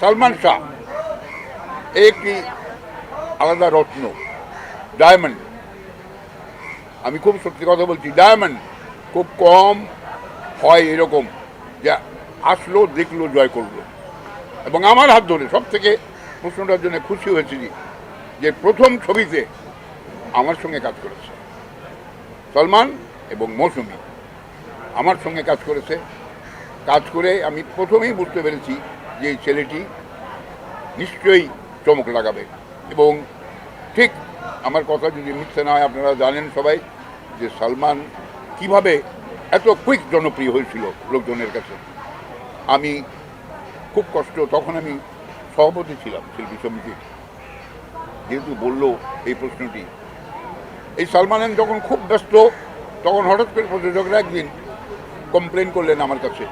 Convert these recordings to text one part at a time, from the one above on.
সালমান শাহ একটি আলাদা রত্ন ডায়মন্ড আমি খুব সত্যি কথা বলছি ডায়মন্ড খুব কম হয় এরকম যে আসলো, দেখল, জয় করল। এবং আমার হাত ধরে সব থেকে প্রশ্নটার জন্য খুশি হয়েছি যে প্রথম ছবিতে আমার সঙ্গে কাজ করেছে সলমান এবং মৌসুমি। আমার সঙ্গে কাজ করেছে। কাজ করে আমি প্রথমেই বুঝতে পেরেছি যে ছেলেটি নিশ্চয়ই চমক লাগাবে। এবং ঠিক আমার কথা যদি মিথ্যে না হয়, আপনারা জানেন সবাই যে সালমান কীভাবে এত কুইক জনপ্রিয় হয়েছিল লোকজনের কাছে। আমি খুব কষ্ট, তখন আমি সভাপতি ছিলাম শিল্পী সমিতির। যেহেতু বলল এই প্রশ্নটি, এই সালমানের যখন খুব ব্যস্ত, তখন হঠাৎ করে প্রযোজকরা একদিন কমপ্লেন করলেন আমার কাছে।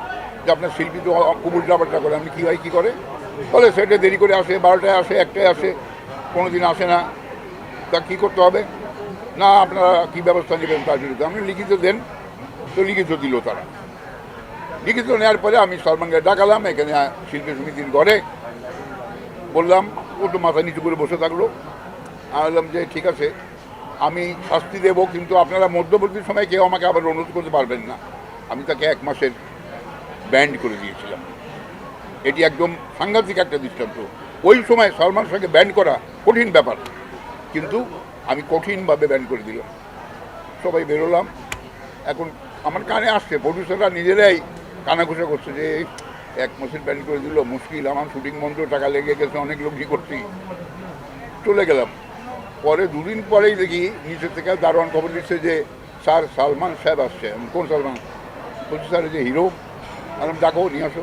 যে আপনার শিল্পী তো খুব উল্টাপাল্টা করে। আপনি কী হয়, কী করে? বলে, সেটা দেরি করে আসে, বারোটায় আসে, একটায় আসে কোনো দিন আসে না। তা কী করতে হবে? না, আপনারা কী ব্যবস্থা নেবেন তার বিরুদ্ধে? আপনি লিখিত দেন, তো লিখিত দিল তারা। লিখিত নেওয়ার পরে আমি সলমানকে ডাকালাম, এখানে শিল্পী সমিতির ঘরে। বললাম, ও তো মাথা নিচু করে বসে থাকল। আমি বললাম যে, ঠিক আছে, আমি শাস্তি দেবো, কিন্তু আপনারা মধ্যবর্তী সময় কেউ আমাকে আবার অনুরোধ করতে পারবেন না। আমি তাকে এক মাসের ব্যান্ড করে দিয়েছিলাম। এটি একদম সাংঘাতিক একটা দৃষ্টান্ত। ওই সময় সলমান শাহকে ব্যান্ড করা কঠিন ব্যাপার, কিন্তু আমি কঠিনভাবে ব্যান্ড করে দিলাম। সবাই বেরোলাম। এখন আমার কানে আসছে প্রডিউসাররা নিজেরাই কানাঘুষা করছে যে এক মাসের ব্যান্ড করে দিল, মুশকিল, আমার শুটিং বন্ধ, টাকা লেগে গেছে, অনেক লোক কি করছি। চলে গেলাম। পরে দুদিন পরেই দেখি নিচে থেকে দারোয়ান খবর দিচ্ছে যে, স্যার, সালমান সাহেব আসছে। কোন সালমান? বলছি, স্যার যে হিরো আমি ডাকো, নিয়ে আসো।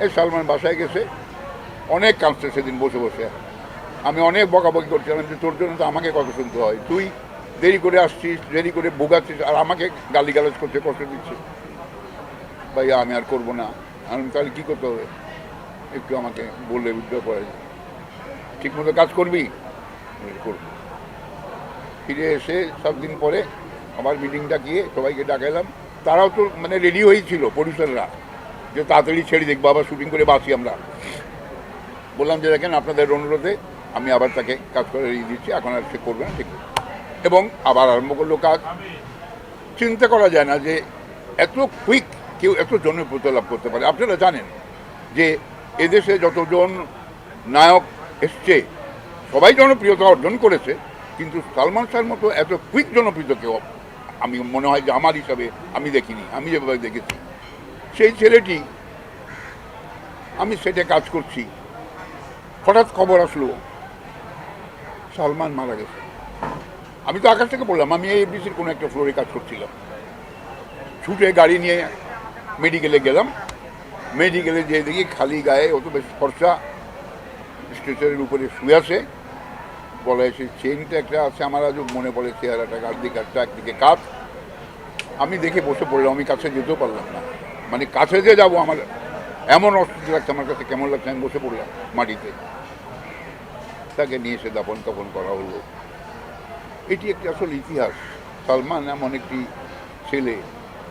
এই সালমান বাসায় গেছে। অনেক কাঁদছে সেদিন বসে বসে। আমি অনেক বকাবকি করছিলাম যে তোর জন্য তো আমাকে কথা শুনতে হয়। তুই দেরি করে আসছিস, দেরি করে ভোগাচ্ছিস, আর আমাকে গালিগালাজ করছে, কষ্ট দিচ্ছে। ভাইয়া, আমি আর করব না। আমি তাহলে কী করতে হবে? একটু আমাকে বললে উদ্যোগ করে ঠিক মতো কাজ করবি? করব। ফিরে এসে সব দিন পরে আবার মিটিং ডাকিয়ে সবাইকে ডাকাইলাম। তারাও তো মানে রেডি হয়েছিল প্রডিউসাররা যে তাড়াতাড়ি ছেড়ে দেখব আবার শুটিং করে বাঁচি আমরা। বললাম যে, দেখেন, আপনাদের অনুরোধে আমি আবার তাকে কাজ করে দিচ্ছি, এখন আর সে করবে না, ঠিক। এবং আবার আরম্ভ করল কাজ। চিন্তা করা যায় না যে, এত কুইক কেউ এত জনপ্রিয়তা লাভ করতে পারে। আপনারা জানেন যে, এদেশে যতজন নায়ক এসছে, সবাই জনপ্রিয়তা অর্জন করেছে, কিন্তু সালমান শাহর মতো এত কুইক জনপ্রিয়তা কেউ, আমি মনে হয় যে, আমার হিসাবে আমি দেখিনি, আমি যেভাবে দেখেছি। সেই ছেলেটি, আমি সেটে কাজ করছি। হঠাৎ খবর আসলো, সালমান মারা গেছে। আমি তো আকাশ থেকে বললাম আমি এই এফডিসির কোনো একটা ফ্লোরে কাজ করছিলাম। ছুটে গাড়ি নিয়ে মেডিকেলে গেলাম। মেডিকেলে যেয়ে দেখি খালি গায়ে অত বেশ খরচা স্ট্রেচারের উপরে শুয়ে আছে। বলা সেই চেনটা একটা আছে আমার, আজও মনে পড়ে চেহারাটা একদিকে একটা একদিকে কাজ আমি দেখে বসে পড়লাম, আমি কাছে যেতেও পারলাম না। মানে কাছে যে যাব আমার এমন অস্বস্তি লাগছে আমার কাছে, কেমন লাগছে? আমি বসে পড়লাম মাটিতে। তাকে নিয়ে এসে দাপন তপন করা হলো। এটি একটি আসল ইতিহাস। সালমান এমন একটি ছেলে।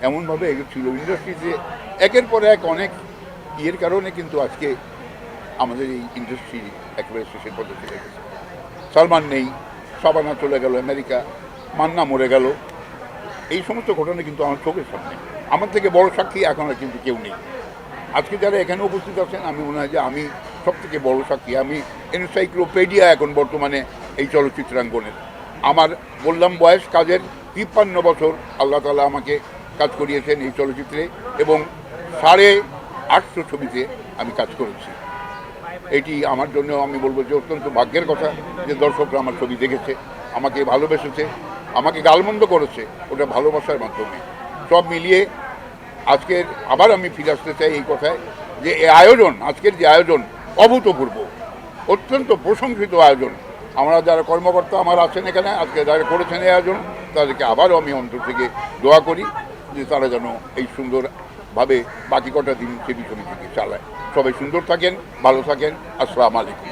এমনভাবে এগোচ্ছিল ইন্ডাস্ট্রিতে একের পর এক অনেক ইয়ের কারণে কিন্তু আজকে আমাদের এই ইন্ডাস্ট্রি একেবারে শেষের পথে চলে গেছে। সালমান নেই সাবানা চলে গেল আমেরিকা। মান্না মরে গেল। এই সমস্ত ঘটনা কিন্তু আমার চোখের সামনে। আমার থেকে বড় সাক্ষী এখন আর কিন্তু কেউ নেই। আজকে যারা এখানে উপস্থিত আছেন, আমি মনে হয় যে আমি সব থেকে বড় সাক্ষী। আমি এনসাইক্লোপেডিয়া এখন বর্তমানে এই চলচ্চিত্রাঙ্গনের। আমার বললাম বয়স কাজের তিপ্পান্ন বছর। আল্লাহ তালা আমাকে কাজ করিয়েছেন এই চলচ্চিত্রে এবং সাড়ে আটশো ছবিতে আমি কাজ করেছি। এটি আমার জন্য আমি বলব যে অত্যন্ত ভাগ্যের কথা যে দর্শকরা আমার ছবি দেখেছে, আমাকে ভালোবেসেছে। আমাকে গালমন্দ করেছে ওটা ভালোবাসার মাধ্যমে। সব মিলিয়ে আজকের আবার আমি ফিরে আসতে চাই এই কথায় যে এই আয়োজন, আজকের যে আয়োজন অভূতপূর্ব, অত্যন্ত প্রশংসিত আয়োজন। আমরা যারা কর্মকর্তা আমার আছেন এখানে, আজকে যারা করেছেন এই আয়োজন, তাদেরকে আবারও আমি অন্তর থেকে দোয়া করি যে তারা যেন এই সুন্দরভাবে বাকি কটা দিন সে বিষয়টিকে চালায়। সবাই সুন্দর থাকেন, ভালো থাকেন, আসসালামু আলাইকুম।